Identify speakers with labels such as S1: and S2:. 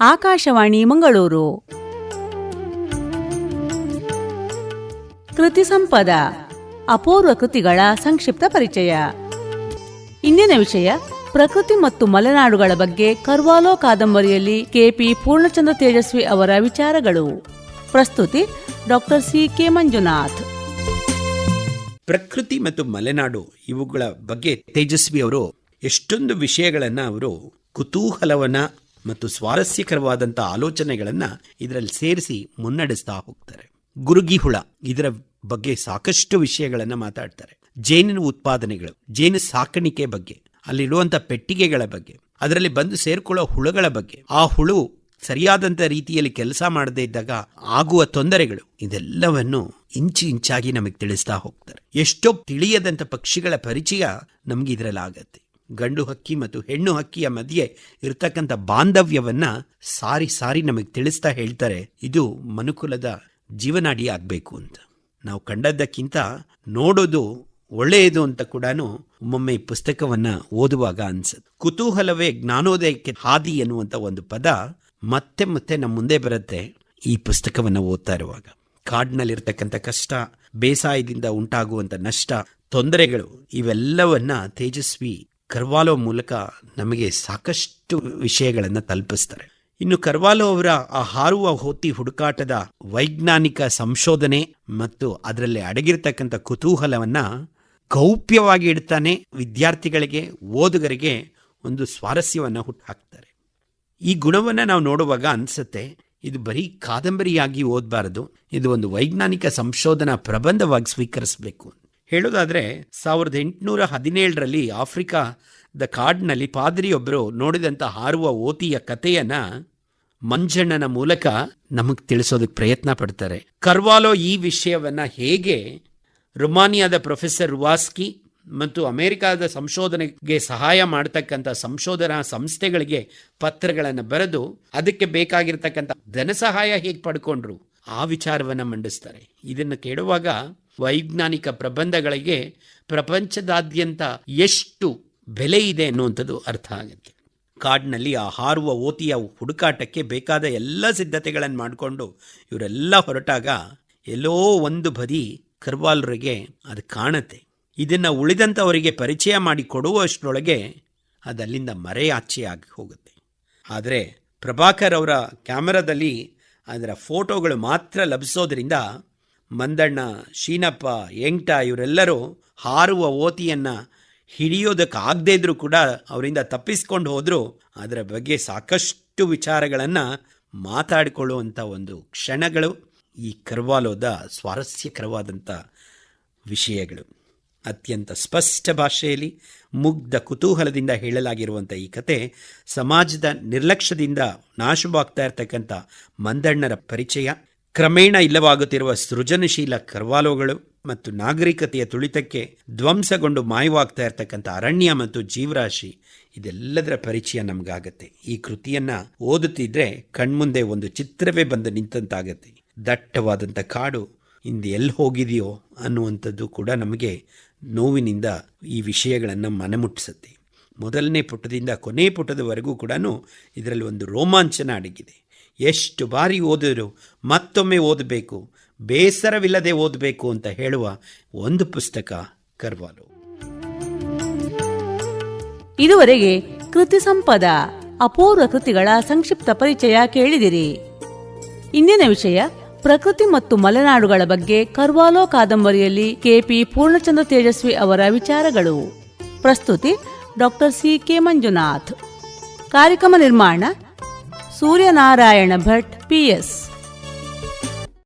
S1: ಆಕಾಶವಾಣಿ ಮಂಗಳೂರು. ಕೃತಿ ಸಂಪದ, ಅಪೂರ್ವ ಕೃತಿಗಳ ಸಂಕ್ಷಿಪ್ತ ಪರಿಚಯ. ಇಂದಿನ ವಿಷಯ, ಪ್ರಕೃತಿ ಮತ್ತು ಮಲೆನಾಡುಗಳ ಬಗ್ಗೆ ಕರ್ವಾಲೋ ಕಾದಂಬರಿಯಲ್ಲಿ ಕೆಪಿ ಪೂರ್ಣಚಂದ್ರ ತೇಜಸ್ವಿ ಅವರ ವಿಚಾರಗಳು. ಪ್ರಸ್ತುತಿ, ಡಾಕ್ಟರ್ ಸಿ ಕೆ ಮಂಜುನಾಥ್.
S2: ಪ್ರಕೃತಿ ಮತ್ತು ಮಲೆನಾಡು ಇವುಗಳ ಬಗ್ಗೆ ತೇಜಸ್ವಿ ಅವರು ಎಷ್ಟೊಂದು ವಿಷಯಗಳನ್ನ ಅವರು ಕುತೂಹಲವನ್ನ ಮತ್ತು ಸ್ವಾರಸ್ಯಕರವಾದಂಥ ಆಲೋಚನೆಗಳನ್ನ ಇದರಲ್ಲಿ ಸೇರಿಸಿ ಮುನ್ನಡೆಸ್ತಾ ಹೋಗ್ತಾರೆ. ಗುರುಗಿಹುಳ ಇದರ ಬಗ್ಗೆ ಸಾಕಷ್ಟು ವಿಷಯಗಳನ್ನ ಮಾತಾಡ್ತಾರೆ. ಜೇನಿನ ಉತ್ಪಾದನೆಗಳು, ಜೇನು ಸಾಕಾಣಿಕೆ ಬಗ್ಗೆ, ಅಲ್ಲಿರುವಂಥ ಪೆಟ್ಟಿಗೆಗಳ ಬಗ್ಗೆ, ಅದರಲ್ಲಿ ಬಂದು ಸೇರ್ಕೊಳ್ಳೋ ಹುಳುಗಳ ಬಗ್ಗೆ. ಆ ಹುಳು ಸರಿಯಾದಂಥ ರೀತಿಯಲ್ಲಿ ಕೆಲಸ ಮಾಡದೇ ಇದ್ದಾಗ ಆಗುವ ತೊಂದರೆಗಳು ಇದೆಲ್ಲವನ್ನು ಇಂಚು ಇಂಚಾಗಿ ನಮಗೆ ತಿಳಿಸ್ತಾ ಹೋಗ್ತಾರೆ. ಎಷ್ಟೋ ತಿಳಿಯದಂಥ ಪಕ್ಷಿಗಳ ಪರಿಚಯ ನಮ್ಗೆ ಇದರಲ್ಲಿ ಆಗತ್ತೆ ಗಂಡು ಹಕ್ಕಿ ಮತ್ತು ಹೆಣ್ಣು ಹಕ್ಕಿಯ ಮಧ್ಯೆ ಇರತಕ್ಕಂಥ ಬಾಂಧವ್ಯವನ್ನ ಸಾರಿ ಸಾರಿ ನಮಗೆ ತಿಳಿಸ್ತಾ ಹೇಳ್ತಾರೆ, ಇದು ಮನುಕುಲದ ಜೀವನಾಡಿ ಆಗಬೇಕು ಅಂತ. ನಾವು ಕಂಡದ್ದಕ್ಕಿಂತ ನೋಡೋದು ಒಳ್ಳೆಯದು ಅಂತ ಕೂಡ ಒಮ್ಮೊಮ್ಮೆ ಈ ಪುಸ್ತಕವನ್ನ ಓದುವಾಗ ಅನ್ಸುತ್ತೆ. ಕುತೂಹಲವೇ ಜ್ಞಾನೋದಯಕ್ಕೆ ಹಾದಿ ಎನ್ನುವಂತ ಒಂದು ಪದ ಮತ್ತೆ ಮತ್ತೆ ನಮ್ಮ ಮುಂದೆ ಬರುತ್ತೆ ಈ ಪುಸ್ತಕವನ್ನ ಓದ್ತಾ ಇರುವಾಗ. ಕಾಡಿನಲ್ಲಿರ್ತಕ್ಕಂಥ ಕಷ್ಟ, ಬೇಸಾಯದಿಂದ ಉಂಟಾಗುವಂತ ನಷ್ಟ, ತೊಂದರೆಗಳು ಇವೆಲ್ಲವನ್ನ ತೇಜಸ್ವಿ ಕರ್ವಾಲೋ ಮೂಲಕ ನಮಗೆ ಸಾಕಷ್ಟು ವಿಷಯಗಳನ್ನು ತಲುಪಿಸ್ತಾರೆ. ಇನ್ನು ಕರ್ವಾಲೋ ಅವರ ಆ ಹಾರುವ ಹೋತಿ ಹುಡುಕಾಟದ ವೈಜ್ಞಾನಿಕ ಸಂಶೋಧನೆ ಮತ್ತು ಅದರಲ್ಲಿ ಅಡಗಿರ್ತಕ್ಕಂಥ ಕುತೂಹಲವನ್ನು ಗೌಪ್ಯವಾಗಿ ಇಡ್ತಾನೆ ವಿದ್ಯಾರ್ಥಿಗಳಿಗೆ, ಓದುಗರಿಗೆ ಒಂದು ಸ್ವಾರಸ್ಯವನ್ನು ಹುಟ್ಟುಹಾಕ್ತಾರೆ ಈ ಗುಣವನ್ನು ನಾವು ನೋಡುವಾಗ ಅನ್ಸುತ್ತೆ, ಇದು ಬರೀ ಕಾದಂಬರಿಯಾಗಿ ಓದಬಾರದು, ಇದು ಒಂದು ವೈಜ್ಞಾನಿಕ ಸಂಶೋಧನಾ ಪ್ರಬಂಧವಾಗಿ ಸ್ವೀಕರಿಸಬೇಕು ಹೇಳೋದಾದ್ರೆ ಸಾವಿರದ ಎಂಟುನೂರ ಹದಿನೇಳರಲ್ಲಿ ಆಫ್ರಿಕಾ ದ ಕಾಡ್ನಲ್ಲಿ ಪಾದ್ರಿಯೊಬ್ಬರು ನೋಡಿದಂಥ ಹಾರುವ ಓತಿಯ ಕಥೆಯನ್ನು ಮಂಜಣ್ಣನ ಮೂಲಕ ನಮಗೆ ತಿಳಿಸೋದಕ್ಕೆ ಪ್ರಯತ್ನ ಪಡ್ತಾರೆ. ಕರ್ವಾಲೋ ಈ ವಿಷಯವನ್ನು ಹೇಗೆ ರುಮಾನಿಯಾದ ಪ್ರೊಫೆಸರ್ ರುವಾಸ್ಕಿ ಮತ್ತು ಅಮೆರಿಕಾದ ಸಂಶೋಧನೆಗೆ ಸಹಾಯ ಮಾಡತಕ್ಕಂಥ ಸಂಶೋಧನಾ ಸಂಸ್ಥೆಗಳಿಗೆ ಪತ್ರಗಳನ್ನು ಬರೆದು ಅದಕ್ಕೆ ಬೇಕಾಗಿರ್ತಕ್ಕಂಥ ಧನ ಸಹಾಯ ಹೇಗೆ ಪಡ್ಕೊಂಡ್ರು ಆ ವಿಚಾರವನ್ನು ಮಂಡಿಸ್ತಾರೆ. ಇದನ್ನು ಕೇಳುವಾಗ ವೈಜ್ಞಾನಿಕ ಪ್ರಬಂಧಗಳಿಗೆ ಪ್ರಪಂಚದಾದ್ಯಂತ ಎಷ್ಟು ಬೆಲೆ ಇದೆ ಅನ್ನುವಂಥದ್ದು ಅರ್ಥ ಆಗುತ್ತೆ. ಕಾಡಿನಲ್ಲಿ ಆ ಹಾರುವ ಓತಿಯ ಹುಡುಕಾಟಕ್ಕೆ ಬೇಕಾದ ಎಲ್ಲ ಸಿದ್ಧತೆಗಳನ್ನು ಮಾಡಿಕೊಂಡು ಇವರೆಲ್ಲ ಹೊರಟಾಗ ಎಲ್ಲೋ ಒಂದು ಬದಿ ಕರ್ವಾಲ್ರಿಗೆ ಅದು ಕಾಣುತ್ತೆ. ಇದನ್ನು ಉಳಿದಂಥವರಿಗೆ ಪರಿಚಯ ಮಾಡಿ ಕೊಡುವಷ್ಟರೊಳಗೆ ಅದಲ್ಲಿಂದ ಅಲ್ಲಿಂದ ಮರೆಯಾಚೆ ಆಗಿ ಹೋಗುತ್ತೆ. ಆದರೆ ಪ್ರಭಾಕರ್ ಅವರ ಕ್ಯಾಮರಾದಲ್ಲಿ ಅದರ ಫೋಟೋಗಳು ಮಾತ್ರ ಲಭಿಸೋದ್ರಿಂದ ಮಂದಣ್ಣ, ಶೀನಪ್ಪ ಎಂಕ್ಟ ಇವರೆಲ್ಲರೂ ಹಾರುವ ಓತಿಯನ್ನು ಹಿಡಿಯೋದಕ್ಕಾಗದೇ ಇದ್ರೂ ಕೂಡ ಅವರಿಂದ ತಪ್ಪಿಸ್ಕೊಂಡು ಹೋದರೂ. ಅದರ ಬಗ್ಗೆ ಸಾಕಷ್ಟು ವಿಚಾರಗಳನ್ನು ಮಾತಾಡಿಕೊಳ್ಳುವಂಥ ಒಂದು ಕ್ಷಣಗಳು, ಈ ಕರ್ವಾಲೋದ ಸ್ವಾರಸ್ಯಕರವಾದಂಥ ವಿಷಯಗಳು. ಅತ್ಯಂತ ಸ್ಪಷ್ಟ ಭಾಷೆಯಲ್ಲಿ, ಮುಗ್ಧ ಕುತೂಹಲದಿಂದ ಹೇಳಲಾಗಿರುವಂಥ ಈ ಕತೆ ಸಮಾಜದ ನಿರ್ಲಕ್ಷ್ಯದಿಂದ ನಾಶವಾಗ್ತಾ ಇರತಕ್ಕಂಥ ಮಂದಣ್ಣರ ಪರಿಚಯ. ಕ್ರಮೇಣ ಇಲ್ಲವಾಗುತ್ತಿರುವ ಸೃಜನಶೀಲ ಕರ್ವಾಲೋಗಳು ಮತ್ತು ನಾಗರಿಕತೆಯ ತುಳಿತಕ್ಕೆ ಧ್ವಂಸಗೊಂಡು ಮಾಯವಾಗ್ತಾ ಇರತಕ್ಕಂಥ ಅರಣ್ಯ ಮತ್ತು ಜೀವರಾಶಿ ಇದೆಲ್ಲದರ ಪರಿಚಯ ನಮಗಾಗತ್ತೆ. ಈ ಕೃತಿಯನ್ನ ಓದುತ್ತಿದ್ರೆ ಕಣ್ಮುಂದೆ ಒಂದು ಚಿತ್ರವೇ ಬಂದು ನಿಂತಂತಾಗತ್ತೆ. ದಟ್ಟವಾದಂಥ ಕಾಡು ಇಂದು ಎಲ್ಲಿ ಹೋಗಿದೆಯೋ ಅನ್ನುವಂಥದ್ದು ಕೂಡ ನಮಗೆ ನೋವಿನಿಂದ ಈ ವಿಷಯಗಳನ್ನು ಮನಮುಟ್ಟಿಸುತ್ತೆ ಮೊದಲನೇ ಪುಟದಿಂದ ಕೊನೆ ಪುಟದವರೆಗೂ ಕೂಡ ಇದರಲ್ಲಿ ಒಂದು ರೋಮಾಂಚನ ಅಡಗಿದೆ. ಎಷ್ಟು ಬಾರಿ ಓದಿದ್ರು ಮತ್ತೊಮ್ಮೆ ಓದಬೇಕು, ಬೇಸರವಿಲ್ಲದೆ ಓದಬೇಕು ಅಂತ ಹೇಳುವ ಒಂದು ಪುಸ್ತಕ ಕರ್ವಾಲು.
S1: ಇದುವರೆಗೆ ಕೃತಿ ಸಂಪದ, ಅಪೂರ್ವ ಕೃತಿಗಳ ಸಂಕ್ಷಿಪ್ತ ಪರಿಚಯ ಕೇಳಿದಿರಿ. ಇಂದಿನ ವಿಷಯ ಪ್ರಕೃತಿ ಮತ್ತು ಮಲೆನಾಡುಗಳ ಬಗ್ಗೆ ಕರ್ವಾಲೋ ಕಾದಂಬರಿಯಲ್ಲಿ ಕೆಪಿ ಪೂರ್ಣಚಂದ್ರ ತೇಜಸ್ವಿ ಅವರ ವಿಚಾರಗಳು. ಪ್ರಸ್ತುತಿ ಡಾಕ್ಟರ್ ಸಿ ಕೆ ಮಂಜುನಾಥ್. ಕಾರ್ಯಕ್ರಮ ನಿರ್ಮಾಣ ಸೂರ್ಯನಾರಾಯಣ ಭಟ್ ಪಿಎಸ್